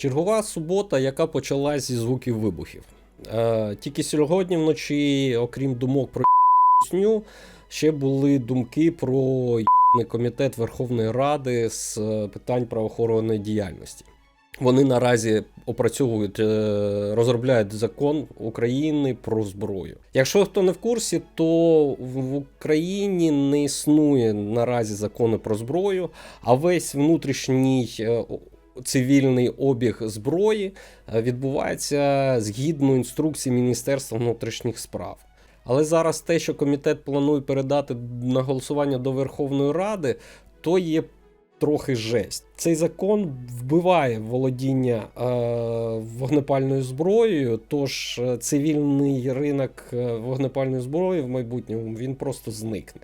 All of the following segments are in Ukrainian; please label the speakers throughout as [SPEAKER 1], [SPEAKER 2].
[SPEAKER 1] Чергова субота, яка почалась зі звуків вибухів. Е, тільки сьогодні вночі, окрім думок про сню, ще були думки про комітет Верховної Ради з е, питань правоохоронної діяльності. Вони наразі опрацьовують, е, розробляють закон України про зброю. Якщо хто не в курсі, то в Україні не існує наразі закону про зброю, а весь внутрішній е, цивільний обіг зброї е, відбувається згідно інструкції Міністерства внутрішніх справ. Але зараз те, що комітет планує передати на голосування до Верховної Ради, то є трохи жесть. Цей закон вбиває володіння е, вогнепальною зброєю, тож е, цивільний ринок е, вогнепальної зброї в майбутньому він просто зникне.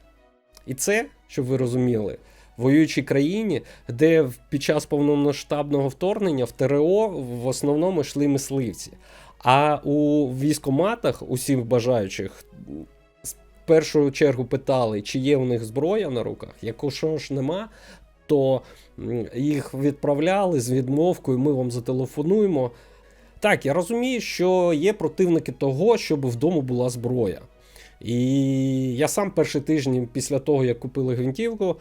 [SPEAKER 1] І це, щоб ви розуміли, воюючій країні, де під час повномасштабного вторгнення в ТРО в основному йшли мисливці. А у військоматах усіх бажаючих в першу чергу питали, чи є у них зброя на руках. Якщо ж нема, то їх відправляли з відмовкою, ми вам зателефонуємо. Так, я розумію, що є противники того, щоб вдома була зброя. І я сам перші тижні після того, як купили гвинтівку,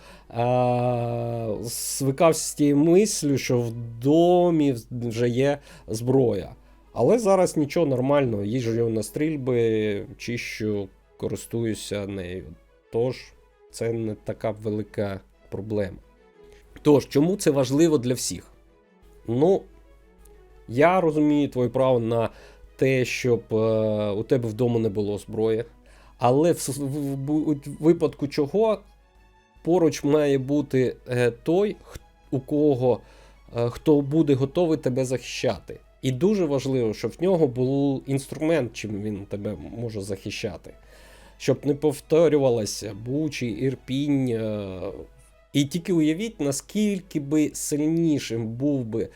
[SPEAKER 1] звикався з тією мислю, що в домі вже є зброя. Але зараз нічого нормально, їжджу на стрільби, чищу, користуюся нею. Тож це не така велика проблема. Тож, чому це важливо для всіх? Ну, я розумію твоє право на те, щоб е, у тебе вдома не було зброї. Але в, в, в- випадку чого поруч має бути е, той, у кого е, хто буде готовий тебе захищати. І дуже важливо, щоб в нього був інструмент, чим він тебе може захищати. Щоб не повторювалося Бучі, Ірпінь. е, І тільки уявіть, наскільки би сильнішим був би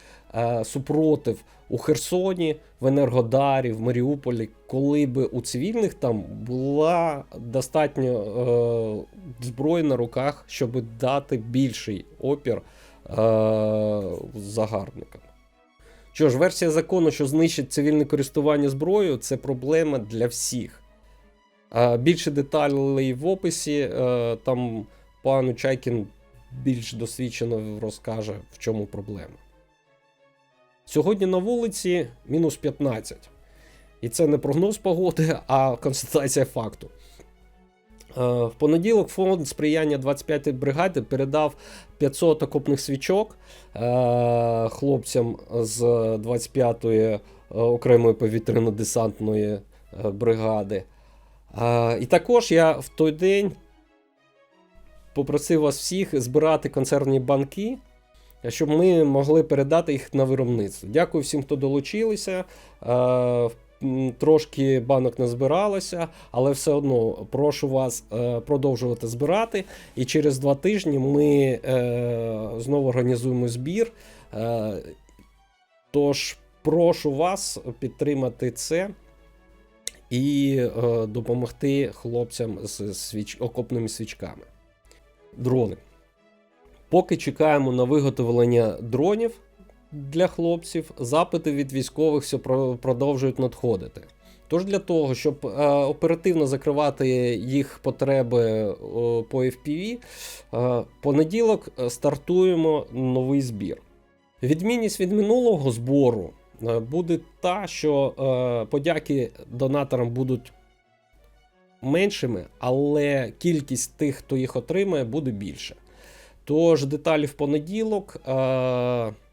[SPEAKER 1] супротив у Херсоні, в Енергодарі, в Маріуполі, коли би у цивільних там була достатньо е, зброї на руках, щоб дати більший опір е, загарбникам. Що ж, версія закону, що знищить цивільне користування зброєю, це проблема для всіх. Е, Більше деталей в описі. е, Там пан Чайкін більш досвідчено розкаже, в чому проблема. Сьогодні на вулиці мінус 15. І це не прогноз погоди, а констатація факту. Е, В понеділок фонд сприяння 25-ї бригади передав 500 окопних свічок е, хлопцям з 25-ї е, окремої повітряно-десантної бригади. І також я в той день попросив вас всіх збирати консервні банки, щоб ми могли передати їх на виробництво. Дякую всім, хто долучилися. Е, Трошки банок не збиралося, але все одно прошу вас е, продовжувати збирати. І через два тижні ми е, знову організуємо збір. Е, Тож прошу вас підтримати це і е, допомогти хлопцям з свіч... окопними свічками. Дрони. Поки чекаємо на виготовлення дронів для хлопців, запити від військових все продовжують надходити. Тож для того, щоб е, оперативно закривати їх потреби по FPV, е, понеділок е, стартуємо новий збір. Відмінність від минулого збору буде та, що подяки донаторам будуть меншими, але кількість тих, хто їх отримає, буде більше. Тож деталі в понеділок, е,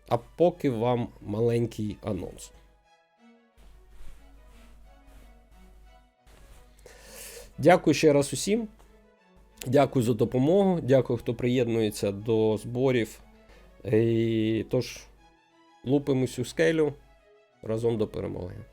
[SPEAKER 1] а поки вам маленький анонс. Дякую ще раз усім. Дякую за допомогу. Дякую, хто приєднується до зборів. І, тож, лупимось у скелю разом до перемоги.